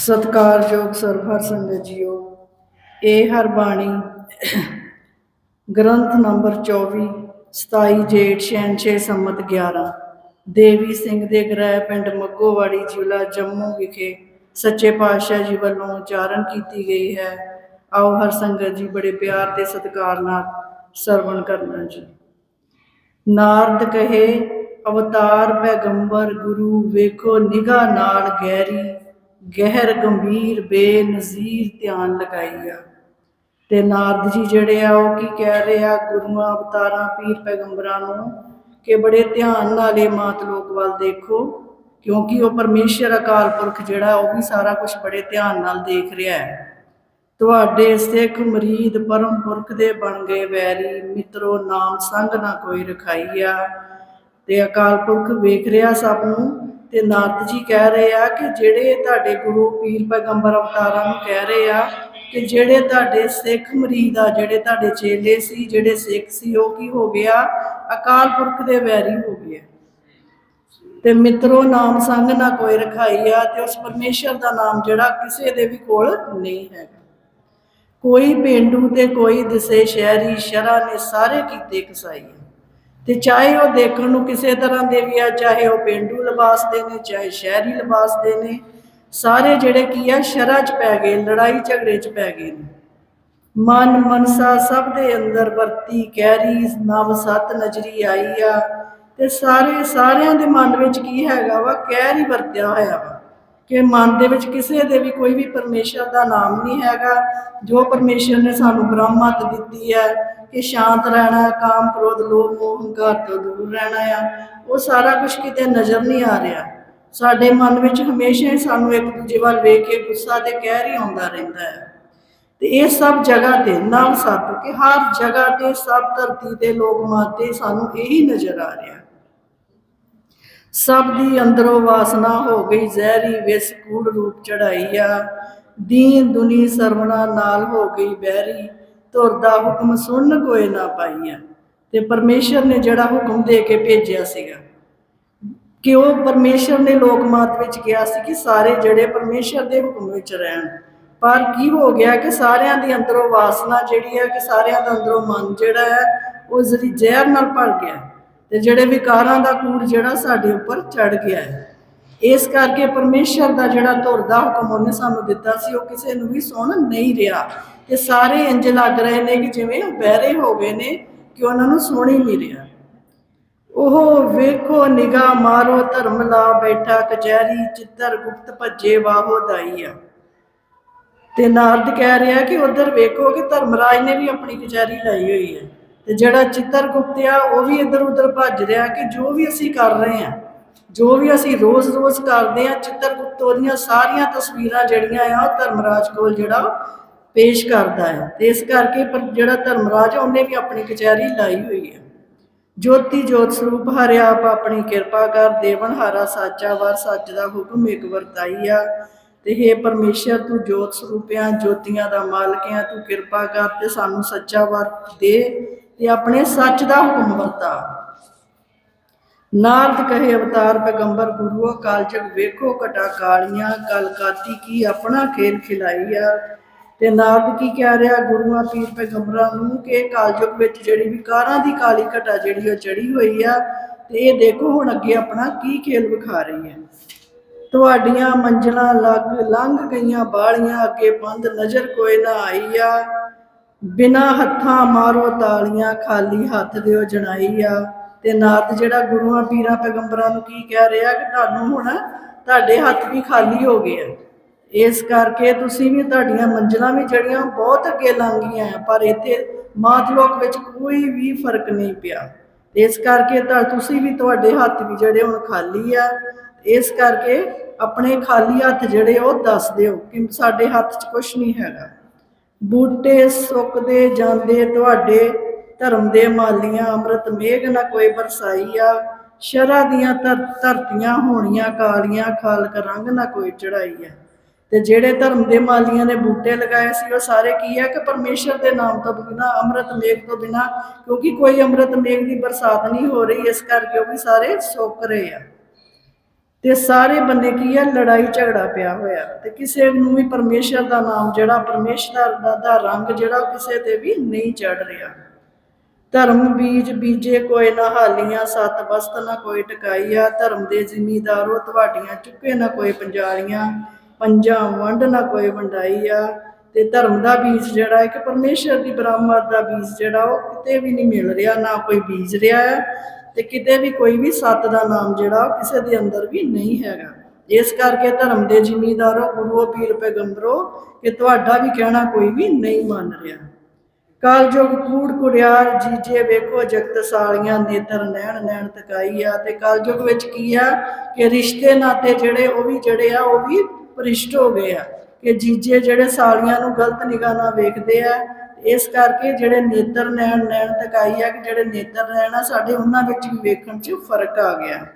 ਸਤਿਕਾਰਯੋਗ ਸਰਵਰ ਸੰਗਤ ਜੀਓ ਇਹ ਹਰ ਬਾਣੀ ਗ੍ਰੰਥ ਨੰਬਰ 24 27 ਜੇਠ 66 ਸੰਮਤ 11 ਦੇਵੀ ਸਿੰਘ ਦੇ ਗ੍ਰਹਿ ਪਿੰਡ ਮੱਗੋਵਾੜੀ ਜ਼ਿਲ੍ਹਾ ਜੰਮੂ ਵਿਖੇ ਸੱਚੇ ਪਾਤਸ਼ਾਹ ਜੀ ਵੱਲੋਂ ਉਚਾਰਨ ਕੀਤੀ ਗਈ ਹੈ। ਆਓ ਹਰ ਸੰਗਤ ਜੀ ਬੜੇ ਪਿਆਰ ਤੇ ਸਤਿਕਾਰ ਨਾਲ ਸਰਵਣ ਕਰਨਾ ਜੀ। ਨਾਰਦ ਕਹੇ, ਅਵਤਾਰ ਪੈਗੰਬਰ ਗੁਰੂ ਵੇਖੋ ਨਿਗਾਹ ਨਾਲ ਗਹਿਰੀ ਗਹਿਰ, ਗੰਭੀਰ, ਬੇਨਜ਼ੀਰ ਧਿਆਨ ਲਗਾਈਆ। ਤੇ ਨਾਰਦ ਜੀ ਜਿਹੜੇ ਆ, ਉਹ ਕੀ ਕਹਿ ਰਹੇ ਆ? ਗੁਰੂਆਂ, ਅਵਤਾਰਾਂ, ਪੀਰ ਪੈਗੰਬਰਾਂ ਨੂੰ ਕਿ ਬੜੇ ਧਿਆਨ ਨਾਲ ਇਹ ਮਾਤ ਲੋਕ ਵੱਲ ਦੇਖੋ, ਕਿਉਂਕਿ ਉਹ ਪਰਮੇਸ਼ਰ ਅਕਾਲ ਪੁਰਖ ਜਿਹੜਾ, ਉਹ ਵੀ ਸਾਰਾ ਕੁਝ ਬੜੇ ਧਿਆਨ ਨਾਲ ਦੇਖ ਰਿਹਾ ਹੈ। ਤੁਹਾਡੇ ਸਿੱਖ ਮਰੀਦ ਪਰਮ ਪੁਰਖ ਦੇ ਬਣ ਗਏ ਵੈਰੀ, ਮਿੱਤਰੋ, ਨਾਮ ਸੰਗ ਨਾ ਕੋਈ ਰਖਾਈਆ। ਤੇ ਅਕਾਲ ਪੁਰਖ ਵੇਖ ਰਿਹਾ ਸਭ ਨੂੰ ਤੇ ਨਾਰਦ ਜੀ ਕਹਿ ਰਹੇ ਆ ਕਿ ਜਿਹੜੇ ਤੁਹਾਡੇ ਗੁਰੂ ਪੀਰ ਪੈਗੰਬਰ ਅਵਤਾਰਾਂ ਨੂੰ ਕਹਿ ਰਹੇ ਆ ਕਿ ਜਿਹੜੇ ਤੁਹਾਡੇ ਸਿੱਖ ਮਰੀਦ ਆ, ਜਿਹੜੇ ਤੁਹਾਡੇ ਚੇਲੇ ਸੀ, ਜਿਹੜੇ ਸਿੱਖ ਸੀ, ਉਹ ਕੀ ਹੋ ਗਿਆ? ਅਕਾਲ ਪੁਰਖ ਦੇ ਵੈਰੀ ਹੋ ਗਏ ਤੇ ਮਿੱਤਰੋ, ਨਾਮ ਸੰਗ ਨਾ ਕੋਈ ਰਖਾਈ ਆ ਤੇ ਉਸ ਪਰਮੇਸ਼ਰ ਦਾ ਨਾਮ ਜਿਹੜਾ ਕਿਸੇ ਦੇ ਵੀ ਕੋਲ ਨਹੀਂ ਹੈਗਾ। ਕੋਈ ਪਿੰਡੂ ਤੇ ਕੋਈ ਦਿਸੇ ਸ਼ਹਿਰੀ ਸ਼ਰਾ ਨੇ ਸਾਰੇ ਕੀਤੇ ਕਸਾਈ ਤੇ ਚਾਹੇ ਉਹ ਦੇਖਣ ਨੂੰ ਕਿਸੇ ਤਰ੍ਹਾਂ ਦੇ ਵੀ ਆ, ਚਾਹੇ ਉਹ ਪਿੰਡੂ ਲਿਬਾਸ ਦੇ ਨੇ, ਚਾਹੇ ਸ਼ਹਿਰੀ ਲਿਬਾਸ ਦੇ ਨੇ, ਸਾਰੇ ਜਿਹੜੇ ਕੀ ਆ, ਸ਼ਰਾ ਚ ਪੈ ਗਏ, ਲੜਾਈ ਝਗੜੇ ਚ ਪੈ ਗਏ ਨੇ। ਮਨ ਮਨਸਾ ਸਭ ਦੇ ਅੰਦਰ ਵਰਤੀ ਕਹਿਰੀ ਨਵ ਸਤ ਨਜ਼ਰੀ ਆਈ ਆ। ਤੇ ਸਾਰੇ, ਸਾਰਿਆਂ ਦੇ ਮਨ ਵਿੱਚ ਕੀ ਹੈਗਾ ਵਾ ਕਹਿਰ ਹੀ ਵਰਤਿਆ ਹੋਇਆ ਵਾ। ਕਿ ਮਨ ਦੇ ਵਿੱਚ ਕਿਸੇ ਦੇ ਵੀ ਕੋਈ ਵੀ ਪਰਮੇਸ਼ਰ ਦਾ ਨਾਮ ਨਹੀਂ ਹੈਗਾ। ਜੋ ਪਰਮੇਸ਼ਰ ਨੇ ਸਾਨੂੰ ਬ੍ਰਹਮਤ ਦਿੱਤੀ ਹੈ ਕਿ ਸ਼ਾਂਤ ਰਹਿਣਾ ਕਾਮ ਕ੍ਰੋਧ, ਲੋਭ ਮੋਹ ਹੰਕਾਰ ਤੋਂ ਦੂਰ ਰਹਿਣਾ ਆ। ਉਹ ਸਾਰਾ ਕੁਝ ਕਿਤੇ ਨਜ਼ਰ ਨਹੀਂ ਆ ਰਿਹਾ। ਸਾਡੇ ਮਨ ਵਿੱਚ ਹਮੇਸ਼ਾ ਹੀ ਸਾਨੂੰ ਇੱਕ ਦੂਜੇ ਵੱਲ ਵੇਖ ਕੇ ਗੁੱਸਾ ਤੇ ਕਹਿਰ ਹੀ ਆਉਂਦਾ ਰਹਿੰਦਾ ਹੈ। ਤੇ ਇਹ ਸਭ ਜਗ੍ਹਾ ਤੇ ਨਾਮ ਸਤ ਕਿ ਹਰ ਜਗ੍ਹਾ ਤੇ ਸਭ ਧਰਤੀ ਦੇ ਲੋਕ ਮਾਤੇ ਸਾਨੂੰ ਇਹੀ ਨਜ਼ਰ ਆ ਰਿਹਾ। ਸਭ ਦੀ ਅੰਦਰੋਂ ਵਾਸਨਾ ਹੋ ਗਈ, ਜ਼ਹਿਰੀ ਵਿਸ ਕੂੜ ਰੂਪ ਚੜਾਈ ਆ। ਦੀਨ ਦੁਨੀ ਸਰਵਣਾ ਨਾਲ ਹੋ ਗਈ ਬਹਿਰੀ। ਤੁਰਦਾ ਹੁਕਮ ਸੁਣਨ ਕੋਏ ਨਾ ਪਾਈਆ ਤੇ ਪਰਮੇਸ਼ਰ ਨੇ ਜਿਹੜਾ ਹੁਕਮ ਦੇ ਕੇ ਭੇਜਿਆ ਸੀਗਾ। ਕਿ ਉਹ ਪਰਮੇਸ਼ਰ ਨੇ ਲੋਕ ਮਾਤ ਵਿੱਚ ਕਿਹਾ ਸੀ ਕਿ ਸਾਰੇ ਜਿਹੜੇ ਪਰਮੇਸ਼ਰ ਦੇ ਹੁਕਮ ਵਿੱਚ ਰਹਿਣ। ਪਰ ਕੀ ਹੋ ਗਿਆ ਕਿ ਸਾਰਿਆਂ ਦੀ ਅੰਦਰੋਂ ਵਾਸਨਾ ਜਿਹੜੀ ਹੈ ਕਿ ਸਾਰਿਆਂ ਦਾ ਅੰਦਰੋਂ ਮਨ ਜਿਹੜਾ ਹੈ, ਉਹ ਜ਼ਰੀ ਜ਼ਹਿਰ ਨਾਲ ਭਰ ਗਿਆ। ਤੇ ਜਿਹੜੇ ਵਿਕਾਰਾਂ ਦਾ ਕੂੜ ਜਿਹੜਾ ਸਾਡੇ ਉੱਪਰ ਚੜ ਗਿਆ ਹੈ। ਇਸ ਕਰਕੇ ਪਰਮੇਸ਼ਰ ਦਾ ਜਿਹੜਾ ਧੁਰ ਦਾ ਹੁਕਮ ਉਹਨੇ ਸਾਨੂੰ ਦਿੱਤਾ ਸੀ, ਉਹ ਕਿਸੇ ਨੂੰ ਵੀ ਸੁਣ ਨਹੀਂ ਰਿਹਾ। ਤੇ ਸਾਰੇ ਇੰਜ ਲੱਗ ਰਹੇ ਨੇ ਕਿ ਜਿਵੇਂ ਬਹਿਰੇ ਹੋ ਗਏ ਨੇ ਕਿ ਉਹਨਾਂ ਨੂੰ ਸੁਣ ਹੀ ਨਹੀਂ ਰਿਹਾ। ਉਹ ਵੇਖੋ, ਨਿਗਾਹ ਮਾਰੋ, ਧਰਮ ਲਾ ਬੈਠਾ, ਕਚਹਿਰੀ, ਚਿੱਤਰ ਗੁਪਤ ਭੱਜੇ ਵਾਹੋ ਦਾਈਆ ਤੇ ਨਾਰਦ ਕਹਿ ਰਿਹਾ ਕਿ ਉਧਰ ਵੇਖੋ ਕਿ ਧਰਮਰਾਜ ਨੇ ਵੀ ਆਪਣੀ ਕਚਹਿਰੀ ਲਾਈ ਹੋਈ ਹੈ। ਤੇ ਜਿਹੜਾ ਚਿੱਤਰ ਗੁਪਤ ਆ, ਉਹ ਵੀ ਇੱਧਰ ਉੱਧਰ ਭੱਜ ਰਿਹਾ ਕਿ ਜੋ ਵੀ ਅਸੀਂ ਕਰ ਰਹੇ ਹਾਂ ਜੋ ਵੀ ਅਸੀਂ ਰੋਜ਼-ਰੋਜ਼ ਕਰਦੇ ਹਾਂ ਚਿੱਤਰ ਗੁਪਤ ਉਹਦੀਆਂ ਸਾਰੀਆਂ ਤਸਵੀਰਾਂ ਜਿਹੜੀਆਂ ਆ ਉਹ ਧਰਮਰਾਜ ਕੋਲ ਜਿਹੜਾ ਪੇਸ਼ ਕਰਦਾ ਹੈ ਤੇ ਇਸ ਕਰਕੇ ਪਰ ਜਿਹੜਾ ਧਰਮਰਾਜ ਆ, ਉਹਨੇ ਵੀ ਆਪਣੀ ਕਚਹਿਰੀ ਲਾਈ ਹੋਈ ਹੈ ਜੋਤੀ ਜੋਤ ਸਰੂਪ ਹਰਿਆ ਆਪ ਆਪਣੀ ਕਿਰਪਾ ਕਰ ਦੇਵਨ ਹਾਰਾ ਸਾਚਾ ਵਰ ਸੱਚ ਦਾ ਹੁਕਮ ਇੱਕ ਵਰਤਾਈ ਆ। ਤੇ हे ਪਰਮੇਸ਼ਰ ਤੂੰ ਜੋਤ ਸਰੂਪਿਆ ਜੋਤੀਆਂ ਦਾ ਮਾਲਕ ਆ ਤੂੰ ਕਿਰਪਾ ਕਰ ਤੇ ਸਾਨੂੰ ਸੱਚਾ ਵਰ ਦੇ ਤੇ ਆਪਣੇ ਸੱਚ ਦਾ ਹੁਕਮ ਵਰਤਾ। ਨਾਰਦ ਕਹੇ ਅਵਤਾਰ ਪੈਗੰਬਰ ਗੁਰੂ ਅਕਾਲ ਜਗ ਵੇਖੋ ਘਟਾ ਕਾਲੀਆਂ ਕਲਕਾਤੀ ਕੀ ਆਪਣਾ ਖੇਲ ਖਿਲਾਈਆ? ਤੇ ਨਾਰਦ ਕੀ ਕਹਿ ਰਿਹਾ? ਗੁਰੂਆਂ, ਪੀਰ ਪੈਗੰਬਰਾਂ ਨੂੰ ਕਿ ਕਾਲਯੁਗ ਵਿੱਚ ਜਿਹੜੀ ਵਿਕਾਰਾਂ ਦੀ ਕਾਲੀ ਘਟਾ ਜਿਹੜੀ ਉਹ ਚੜੀ ਹੋਈ ਆ, ਤੇ ਇਹ ਦੇਖੋ ਹੁਣ ਅੱਗੇ ਆਪਣਾ ਕੀ ਖੇਲ ਵਿਖਾ ਰਹੀ ਹੈ। ਤੁਹਾਡੀਆਂ ਮੰਜ਼ਲਾਂ ਲੱਗ, ਲੰਘ ਗਈਆਂ ਬਾਲੀਆਂ, ਅੱਗੇ ਬੰਦ ਨਜ਼ਰ ਕੋਈ ਨਾ ਆਈ ਆ ਬਿਨਾ ਹੱਥਾਂ ਮਾਰੋ ਤਾਲੀਆਂ, ਖਾਲੀ ਹੱਥ ਦਿਓ ਜਣਾਈ ਆ ਤੇ ਨਾਰਦ ਜਿਹੜਾ ਗੁਰੂਆਂ ਪੀਰਾਂ ਪੈਗੰਬਰਾਂ ਨੂੰ ਕੀ ਕਹਿ ਰਿਹਾ ਕਿ ਤੁਹਾਨੂੰ ਹੁਣ ਤੁਹਾਡੇ ਹੱਥ ਵੀ ਖਾਲੀ ਹੋ ਗਏ ਆ। ਇਸ ਕਰਕੇ ਤੁਸੀਂ ਵੀ ਤੁਹਾਡੀਆਂ ਮੰਜ਼ਲਾਂ ਵੀ ਜਿਹੜੀਆਂ ਬਹੁਤ ਅੱਗੇ ਲੰਘ ਗਈਆਂ ਆ, ਪਰ ਇੱਥੇ ਮਾਤ ਲੋਕ ਵਿੱਚ ਕੋਈ ਵੀ ਫ਼ਰਕ ਨਹੀਂ ਪਿਆ। ਇਸ ਕਰਕੇ ਤਾਂ ਤੁਸੀਂ ਵੀ ਤੁਹਾਡੇ ਹੱਥ ਵੀ ਜਿਹੜੇ ਹੁਣ ਖਾਲੀ ਆ ਇਸ ਕਰਕੇ ਆਪਣੇ ਖਾਲੀ ਹੱਥ ਜਿਹੜੇ ਉਹ ਦੱਸ ਦਿਓ ਕਿ ਸਾਡੇ ਹੱਥ 'ਚ ਕੁਝ ਨਹੀਂ ਹੈਗਾ। ਬੂਟੇ ਸੁੱਕਦੇ ਜਾਂਦੇ ਤੁਹਾਡੇ ਧਰਮ ਦੇ ਮਾਲੀਆਂ, ਅੰਮ੍ਰਿਤ ਮੇਘ ਨਾ ਕੋਈ ਬਰਸਾਈ ਆ। ਸ਼ਰਾ ਦੀਆਂ ਧਰ- ਧਰਤੀਆਂ ਹੋਣੀਆਂ ਕਾਲੀਆਂ, ਖਾਲਕ ਰੰਗ ਨਾ ਕੋਈ ਚੜਾਈ ਆ। ਤੇ ਜਿਹੜੇ ਧਰਮ ਦੇ ਮਾਲੀਆਂ ਨੇ ਬੂਟੇ ਲਗਾਏ ਸੀ, ਉਹ ਸਾਰੇ ਕੀ ਹੈ ਕਿ ਪਰਮੇਸ਼ਰ ਦੇ ਨਾਮ ਤੋਂ ਬਿਨਾ, ਅੰਮ੍ਰਿਤ ਮੇਘ ਤੋਂ ਬਿਨਾ, ਕਿਉਂਕਿ ਕੋਈ ਅੰਮ੍ਰਿਤ ਮੇਘ ਦੀ ਬਰਸਾਤ ਨਹੀਂ ਹੋ ਰਹੀ, ਇਸ ਕਰਕੇ ਉਹ ਵੀ ਸਾਰੇ ਸੁੱਕ ਰਹੇ ਆ। ਤੇ ਸਾਰੇ ਬੰਨੇ ਕੀ ਹੈ ਲੜਾਈ ਝਗੜਾ ਪਿਆ ਹੋਇਆ। ਤੇ ਕਿਸੇ ਨੂੰ ਵੀ ਪਰਮੇਸ਼ਰ ਦਾ ਨਾਮ ਜਿਹੜਾ, ਪਰਮੇਸ਼ਰ ਦਾ ਰੰਗ ਜਿਹੜਾ, ਉਹ ਕਿਸੇ ਤੇ ਵੀ ਨਹੀਂ ਚੜ ਰਿਹਾ। ਧਰਮ ਬੀਜ ਬੀਜੇ ਕੋਈ ਨਾ ਹਾਲੀਆਂ, ਸਤ ਬਸਤ ਨਾ ਕੋਈ ਟਕਾਈ ਆ ਧਰਮ ਦੇ ਜ਼ਿਮੀਦਾਰੋ ਤੁਹਾਡੀਆਂ ਚੁੱਕੇ ਨਾ ਕੋਈ ਪੰਜਾਲੀਆਂ, ਪੰਜਾਂ ਵੰਡ ਨਾ ਕੋਈ ਵੰਡਾਈ ਆ ਤੇ ਧਰਮ ਦਾ ਬੀਜ ਜਿਹੜਾ ਇੱਕ ਪਰਮੇਸ਼ਰ ਦੀ ਬਰਾਮਦ ਦਾ ਬੀਜ ਜਿਹੜਾ, ਉਹ ਕਿਤੇ ਵੀ ਨਹੀਂ ਮਿਲ ਰਿਹਾ, ਨਾ ਕੋਈ ਬੀਜ ਰਿਹਾ ਹੈ ਤੇ ਕਿਤੇ ਵੀ ਕੋਈ ਵੀ ਸੱਤ ਦਾ ਨਾਮ ਜਿਹੜਾ, ਉਹ ਕਿਸੇ ਦੇ ਅੰਦਰ ਵੀ ਨਹੀਂ ਹੈਗਾ। ਇਸ ਕਰਕੇ ਧਰਮ ਦੇ ਜ਼ਿਮੀਦਾਰੋ, ਗੁਰੂ ਪੀਰ ਪੈਗੰਬਰੋ, ਕਿ ਤੁਹਾਡਾ ਵੀ ਕਹਿਣਾ ਕੋਈ ਵੀ ਨਹੀਂ ਮੰਨ ਰਿਹਾ। ਕਲਯੁਗ ਕੂੜ ਕੁੜਿਆਰ ਜੀਜੇ ਵੇਖੋ ਜਗਤ ਸਾਲੀਆਂ ਨੇਤਰ ਨੈਣ ਨੈਣ ਤਕਾਈ ਆ, ਤੇ ਕਲਯੁਗ ਵਿੱਚ ਕੀ ਆ ਕਿ ਰਿਸ਼ਤੇ ਨਾਤੇ ਜਿਹੜੇ ਉਹ ਵੀ ਜਿਹੜੇ ਆ, ਉਹ ਵੀ ਭ੍ਰਿਸ਼ਟ ਹੋ ਗਏ ਆ। ਕਿ ਜੀਜੇ ਜਿਹੜੇ ਸਾਲੀਆਂ ਨੂੰ ਗਲਤ ਨਿਗਾਹ ਨਾਲ ਵੇਖਦੇ ਆ, ਇਸ ਕਰਕੇ ਜਿਹੜੇ ਨੇਤਰ ਨੈਣ ਨੈਣ ਤਕਾਈ ਆ, ਕਿ ਜਿਹੜੇ ਨੇਤਰ ਨੈਣ ਆ, ਸਾਡੇ ਉਹਨਾਂ ਵਿੱਚ ਵੀ ਵੇਖਣ 'ਚ ਫ਼ਰਕ ਆ ਗਿਆ।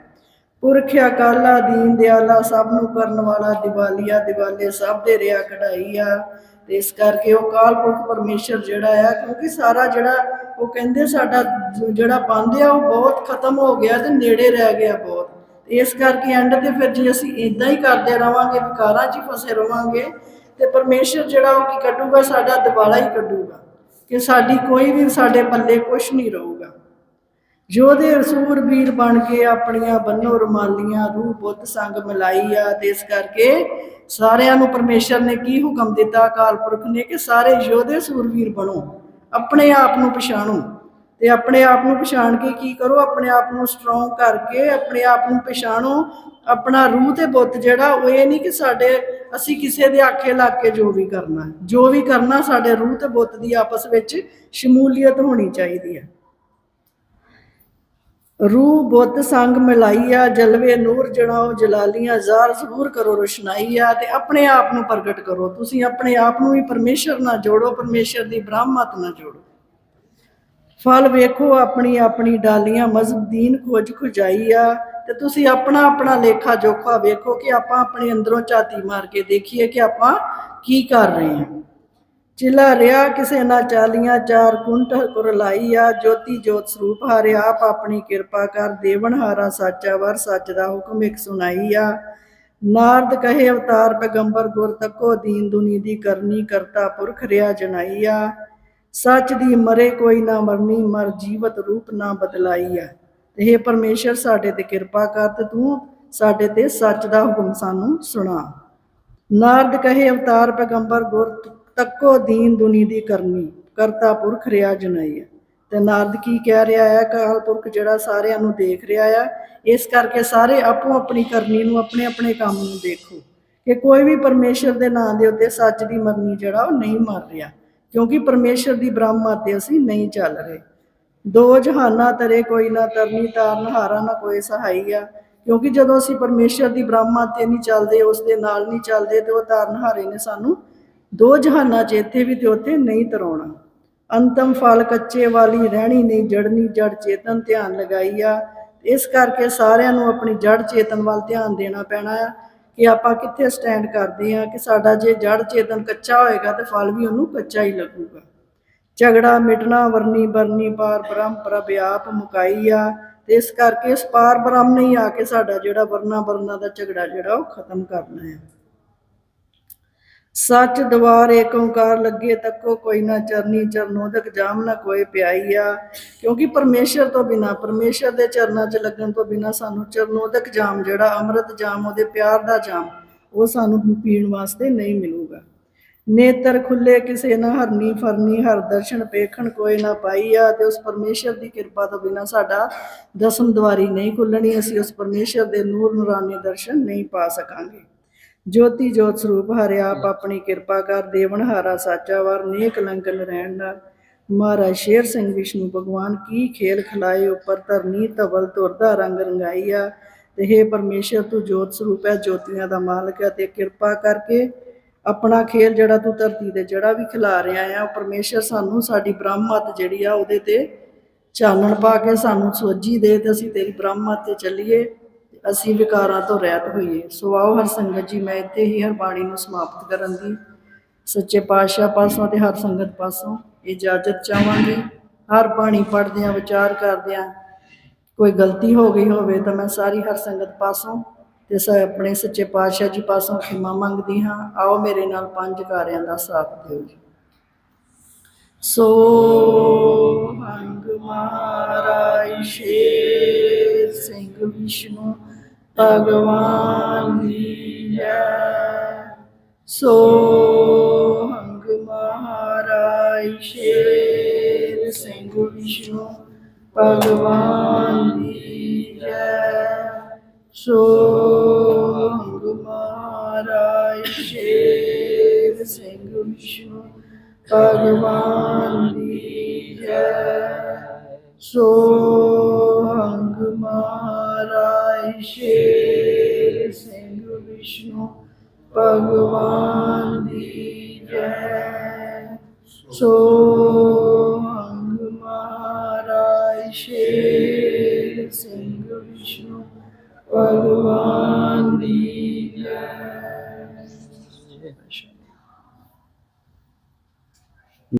ਪੁਰਖ ਅਕਾਲਾ, ਦੀਨ ਦਿਆਲਾ ਸਭ ਨੂੰ ਕਰਨ ਵਾਲਾ, ਦਿਵਾਲੀਆ, ਦਿਵਾਲੇ ਸਭ ਦੇ ਰਿਆ ਕਢਾਈ ਆ। ਤੇ ਇਸ ਕਰਕੇ ਉਹ ਕਾਲ ਪੁਰਖ ਪਰਮੇਸ਼ਰ ਜਿਹੜਾ ਆ, ਕਿਉਂਕਿ ਸਾਰਾ ਜਿਹੜਾ ਉਹ ਕਹਿੰਦੇ ਸਾਡਾ ਜਿਹੜਾ ਬੰਦ ਆ, ਉਹ ਬਹੁਤ ਖਤਮ ਹੋ ਗਿਆ ਤੇ ਨੇੜੇ ਰਹਿ ਗਿਆ ਬਹੁਤ। ਇਸ ਕਰਕੇ ਐਂਡ ਤੇ ਫਿਰ ਜੇ ਅਸੀਂ ਇਦਾਂ ਹੀ ਕਰਦੇ ਰਵਾਂਗੇ, ਵਿਕਾਰਾਂ 'ਚ ਹੀ ਫਸੇ ਰਵਾਂਗੇ, ਤੇ ਪਰਮੇਸ਼ਰ ਜਿਹੜਾ ਉਹ ਕੀ ਕੱਢੂਗਾ? ਸਾਡਾ ਦਿਵਾਲਾ ਹੀ ਕੱਢੂਗਾ ਕਿ ਸਾਡੀ ਕੋਈ ਵੀ ਸਾਡੇ ਪੱਲੇ ਕੁਝ ਨਹੀਂ ਰਹੂਗਾ। ਯੋਧੇ ਸੂਰਬੀਰ ਬਣ ਕੇ ਆਪਣੀਆਂ ਬੰਨੋ ਰੁਮਾਲੀਆਂ, ਰੂਹ ਬੁੱਧ ਸੰਗ ਮਿਲਾਈ ਆ, ਤੇ ਇਸ ਕਰਕੇ ਸਾਰਿਆਂ ਨੂੰ ਪਰਮੇਸ਼ਰ ਨੇ ਕੀ ਹੁਕਮ ਦਿੱਤਾ? ਅਕਾਲ ਪੁਰਖ ਨੇ ਕਿ ਸਾਰੇ ਯੋਧੇ ਸੂਰਵੀਰ ਬਣੋ, ਆਪਣੇ ਆਪ ਨੂੰ ਪਛਾਣੋ। ਤੇ ਆਪਣੇ ਆਪ ਨੂੰ ਪਛਾਣ ਕੇ ਕੀ ਕਰੋ? ਆਪਣੇ ਆਪ ਨੂੰ ਸਟਰੋਂਗ ਕਰਕੇ ਆਪਣੇ ਆਪ ਨੂੰ ਪਛਾਣੋ। ਆਪਣਾ ਰੂਹ ਤੇ ਬੁੱਤ ਜਿਹੜਾ, ਉਹ ਇਹ ਨਹੀਂ ਕਿ ਸਾਡੇ, ਅਸੀਂ ਕਿਸੇ ਦੇ ਆਖੇ ਲੱਗ ਕੇ ਜੋ ਵੀ ਕਰਨਾ। ਜੋ ਵੀ ਕਰਨਾ, ਸਾਡੇ ਰੂਹ ਤੇ ਬੁੱਤ ਦੀ ਆਪਸ ਵਿੱਚ ਸ਼ਮੂਲੀਅਤ ਹੋਣੀ ਚਾਹੀਦੀ ਹੈ। ਰੂਹ ਬੁੱਧ ਸੰਗ ਮਿਲਾਈ ਆ, ਜਲਵੇ ਨੂਰ ਜਣਾਓ ਜਲਾਲੀਆਂ, ਜ਼ਾਰ ਜ਼ਹੂਰ ਕਰੋ ਰੋਸ਼ਨਾਈ ਆ ਤੇ ਆਪਣੇ ਆਪ ਨੂੰ ਪ੍ਰਗਟ ਕਰੋ। ਤੁਸੀਂ ਆਪਣੇ ਆਪ ਨੂੰ ਵੀ ਪਰਮੇਸ਼ਰ ਨਾਲ ਜੋੜੋ, ਪਰਮੇਸ਼ਰ ਦੀ ਬ੍ਰਹਮਤ ਨਾਲ ਜੋੜੋ। ਫਲ ਵੇਖੋ, ਆਪਣੀ ਆਪਣੀ ਡਾਲੀਆਂ ਮਜ਼ਹਬ ਦੀਨ ਖੋਜ ਖੁਜਾਈ ਆ ਤੇ ਤੁਸੀਂ ਆਪਣਾ ਆਪਣਾ ਲੇਖਾ ਜੋਖਾ ਵੇਖੋ ਕਿ ਆਪਾਂ ਆਪਣੇ ਅੰਦਰੋਂ ਝਾਤੀ ਮਾਰ ਕੇ ਦੇਖੀਏ ਕਿ ਆਪਾਂ ਕੀ ਕਰ ਰਹੇ ਹਾਂ। ਚਿਲਾ ਰਿਆ ਕਿਸੇ ਨਾ ਚਾਲੀਆਂ, ਚਾਰ ਕੁੰਟ ਕੁਰਲਾਈ ਜੋਤੀ ਜੋਤ ਸਰੂਪ ਹਾਰਿਆ ਆਪ ਆਪਣੀ ਕਿਰਪਾ ਕਰ ਦੇਵਨ ਹਾਰਾ ਸਾਚਾ, ਵਰ ਸੱਚ ਦਾ ਹੁਕਮ ਇੱਕ ਸੁਣਾਈ ਨਾਰਦ ਕਹੇ, ਅਵਤਾਰ ਪੈਗੰਬਰ ਗੁਰ ਤੱਕੋ ਦੀਨ ਦੁਨੀ ਦੀ ਕਰਨੀ, ਕਰਤਾ ਪੁਰਖ ਰਿਆ ਜਨਾਈ ਸੱਚ ਦੀ ਮਰੇ ਕੋਈ ਨਾ ਮਰਨੀ, ਮਰ ਜੀਵਤ ਰੂਪ ਨਾ ਬਦਲਾਈ ਆ ਤੇ ਇਹ ਪਰਮੇਸ਼ਰ, ਸਾਡੇ ਤੇ ਕਿਰਪਾ ਕਰ ਤੇ ਤੂੰ ਸਾਡੇ ਤੇ ਸੱਚ ਦਾ ਹੁਕਮ ਸਾਨੂੰ ਸੁਣਾ। ਨਾਰਦ ਕਹੇ, ਅਵਤਾਰ ਪੈਗੰਬਰ ਗੁਰ ਤੱਕੋ ਦੀਨ ਦੁਨੀ ਦੀ ਕਰਨੀ, ਕਰਤਾ ਪੁਰਖ ਰਿਆ ਜਨਾਈ ਤੇ ਨਾਰਦ ਕੀ ਕਹਿ ਰਿਹਾ ਹੈ? ਕਾਲ ਪੁਰਖ ਜਿਹੜਾ ਸਾਰਿਆਂ ਨੂੰ ਦੇਖ ਰਿਹਾ ਆ, ਇਸ ਕਰਕੇ ਸਾਰੇ ਆਪੋ ਆਪਣੀ ਕਰਨੀ ਨੂੰ ਆਪਣੇ ਆਪਣੇ ਕੰਮ ਨੂੰ ਦੇਖੋ। ਕਿ ਕੋਈ ਵੀ ਪਰਮੇਸ਼ਰ ਦੇ ਨਾਂ ਦੇ ਉੱਤੇ ਸੱਚ ਦੀ ਮਰਨੀ ਜਿਹੜਾ ਉਹ ਨਹੀਂ ਮਰ ਰਿਹਾ, ਕਿਉਂਕਿ ਪਰਮੇਸ਼ਰ ਦੀ ਬ੍ਰਹਮਾ ਤੇ ਅਸੀਂ ਨਹੀਂ ਚੱਲ ਰਹੇ। ਦੋ ਜਹਾਨਾਂ ਤਰੇ ਕੋਈ ਨਾ ਤਰਨੀ ਤਾਰਨ, ਹਾਰਾ ਨਾ ਕੋਈ ਸਹਾਈ ਆ, ਕਿਉਂਕਿ ਜਦੋਂ ਅਸੀਂ ਪਰਮੇਸ਼ਰ ਦੀ ਬ੍ਰਹਮਾ ਤੇ ਨਹੀਂ ਚੱਲਦੇ, ਉਸ ਦੇ ਨਾਲ ਨਹੀਂ ਚੱਲਦੇ, ਤੇ ਉਹ ਤਾਰਨ ਹਾਰੇ ਨੇ ਸਾਨੂੰ ਦੋ ਜਹਾਨਾਂ 'ਚ ਇੱਥੇ ਵੀ ਤੇ ਉੱਥੇ ਨਹੀਂ ਤਰਾਉਣਾ ਅੰਤਮ ਫਲ ਕੱਚੇ ਵਾਲੀ ਰਹਿਣੀ ਨਹੀਂ ਜੜਨੀ ਜੜ ਚੇਤਨ ਧਿਆਨ ਲਗਾਈ ਆ। ਇਸ ਕਰਕੇ ਸਾਰਿਆਂ ਨੂੰ ਆਪਣੀ ਜੜ ਚੇਤਨ ਵੱਲ ਧਿਆਨ ਦੇਣਾ ਪੈਣਾ ਆ ਕਿ ਆਪਾਂ ਕਿੱਥੇ ਸਟੈਂਡ ਕਰਦੇ ਹਾਂ ਕਿ ਸਾਡਾ ਜੇ ਜੜ ਚੇਤਨ ਕੱਚਾ ਹੋਏਗਾ ਤੇ ਫਲ ਵੀ ਉਹਨੂੰ ਕੱਚਾ ਹੀ ਲੱਗੂਗਾ। ਝਗੜਾ, ਮਿਟਣਾ, ਵਰਨੀ, ਬਰਨੀ, ਪਾਰ ਬ੍ਰਹਮ ਪ੍ਰਭਿਆਪ ਮੁਕਾਈ ਆ। ਤੇ ਇਸ ਕਰਕੇ ਇਸ ਪਾਰ ਬ੍ਰਹਮ ਨੇ ਹੀ ਆ ਕੇ ਸਾਡਾ ਜਿਹੜਾ ਵਰਨਾ ਬਰਨਾ ਦਾ ਝਗੜਾ ਜਿਹੜਾ ਉਹ ਖਤਮ ਕਰਨਾ ਹੈ ਸੱਚ ਦਵਾਰ ਏਕ ਓੰਕਾਰ ਲੱਗੇ ਤੱਕੋ ਕੋਈ ਨਾ ਚਰਨੀ ਚਰਨੋਦਕ ਜਾਮ ਨਾ ਕੋਈ ਪਿਆਈਆ ਕਿਉਂਕਿ ਪਰਮੇਸ਼ਰ ਤੋਂ ਬਿਨਾ, ਪਰਮੇਸ਼ਰ ਦੇ ਚਰਨਾਂ 'ਚ ਲੱਗਣ ਤੋਂ ਬਿਨਾ ਸਾਨੂੰ ਚਰਨੋਦਕ ਜਾਮ ਜਿਹੜਾ ਅੰਮ੍ਰਿਤ ਜਾਮ, ਉਹਦੇ ਪਿਆਰ ਦਾ ਜਾਮ, ਉਹ ਸਾਨੂੰ ਪੀਣ ਵਾਸਤੇ ਨਹੀਂ ਮਿਲੂਗਾ। ਨੇਤਰ ਖੁੱਲੇ ਕਿਸੇ ਨਾ ਹਰਨੀ ਫਰਨੀ, ਹਰ ਦਰਸ਼ਨ ਪੇਖਣ ਕੋਈ ਨਾ ਪਾਈਆ ਤੇ ਉਸ ਪਰਮੇਸ਼ਰ ਦੀ ਕਿਰਪਾ ਤੋਂ ਬਿਨਾ ਸਾਡਾ ਦਸਮ ਦਵਾਰੀ ਨਹੀਂ ਖੁੱਲਣੀ, ਅਸੀਂ ਉਸ ਪਰਮੇਸ਼ਰ ਦੇ ਨੂਰ ਨੂਰਾਨੀ ਦਰਸ਼ਨ ਨਹੀਂ ਪਾ ਸਕਾਂਗੇ। ਜੋਤੀ ਜੋਤ ਸਰੂਪ ਹਰਿ ਆਪ ਆਪਣੀ ਕਿਰਪਾ ਕਰ ਦੇਵਨ ਹਾਰਾ ਸਾਚਾ ਵਰ ਨੇਕ ਲੰਕਨ ਰਹਿਣ ਦਾ। ਮਹਾਰਾਜ ਸ਼ੇਰ ਸਿੰਘ ਵਿਸ਼ਨੂੰ ਭਗਵਾਨ ਕੀ ਖੇਲ ਖਿਲਾਏ ਉੱਪਰ ਧਰਨੀ ਧਵਲ ਤੁਰਦਾ ਰੰਗ ਰੰਗਾਈਆ। ਤੇ हे ਪਰਮੇਸ਼ਰ ਤੂੰ ਜੋਤ ਸਰੂਪ ਹੈ ਜੋਤੀਆਂ ਦਾ ਮਾਲਕ ਹੈ ਤੇ ਕਿਰਪਾ ਕਰਕੇ ਆਪਣਾ ਖੇਲ ਜਿਹੜਾ ਤੂੰ ਧਰਤੀ ਤੇ ਜਿਹੜਾ ਵੀ ਖਿਲਾ ਰਿਹਾ ਆ ਉਹ ਪਰਮੇਸ਼ਰ ਸਾਨੂੰ ਸਾਡੀ ਬ੍ਰਹਮਤ ਜਿਹੜੀ ਆ ਉਹਦੇ ਤੇ ਚਾਨਣ ਪਾ ਕੇ ਸਾਨੂੰ ਸੋਝੀ ਦੇ ਤੇ ਅਸੀਂ ਤੇਰੀ ਬ੍ਰਹਮਤ ਤੇ ਚੱਲੀਏ। ਅਸੀਂ ਵਿਕਾਰਾਂ ਤੋਂ ਰਹਿਤ ਹੋਈਏ। ਸੋ ਆਓ ਹਰ ਸੰਗਤ ਜੀ, ਮੈਂ ਇੱਥੇ ਹੀ ਹਰ ਬਾਣੀ ਨੂੰ ਸਮਾਪਤ ਕਰਨ ਦੀ। ਸੱਚੇ ਪਾਤਸ਼ਾਹ ਪਾਸੋਂ ਤੇ ਹਰ ਸੰਗਤ ਪਾਸੋਂ ਇਜਾਜ਼ਤ ਚਾਹਾਂਗੀ। ਹਰ ਬਾਣੀ ਪੜ੍ਹਦਿਆਂ, ਵਿਚਾਰ ਕਰਦਿਆਂ ਕੋਈ ਗਲਤੀ ਹੋ ਗਈ ਹੋਵੇ ਤਾਂ ਮੈਂ ਸਾਰੀ ਹਰ ਸੰਗਤ ਪਾਸੋਂ ਤੇ ਸ ਆਪਣੇ ਸੱਚੇ ਪਾਤਸ਼ਾਹ ਜੀ ਪਾਸੋਂ ਖਿਮਾ ਮੰਗਦੀ ਹਾਂ। ਆਓ ਮੇਰੇ ਨਾਲ ਪੰਜ ਕਾਰਿਆਂ ਦਾ ਸਾਥ ਦਿਓ ਜੀ। ਸੋ ਹੰਗ ਮਹਾਰਾਜ ਸ਼ੇਰ ਸਿੰਘ ਵਿਸ਼ਨੂੰ ਭਗਵਾਨ ਦੀ ਜੈ ਸੋ ਹੰਗ ਮਹਾਰਾਜ ਸ਼ੇਰ ਸਿੰਘ ਵਿਸ਼ਨੂੰ, ਭਗਵਾਨ ਦੀ ਜੈ ਸੋ ਹੰਗ ਮਹਾਰਾਜ ਸ਼ੇਰ ਸਿੰਘ ਵਿਸ਼ਨੂੰ, ਭਗਵਾਨ ਦੀ ਜੈ ਸੋ ਹੰਗ ਮਹਾਰਾਜ ਸ਼ੇਰ ਭਗਵਾਨ ਦੀ ਜੈ। ਸੋ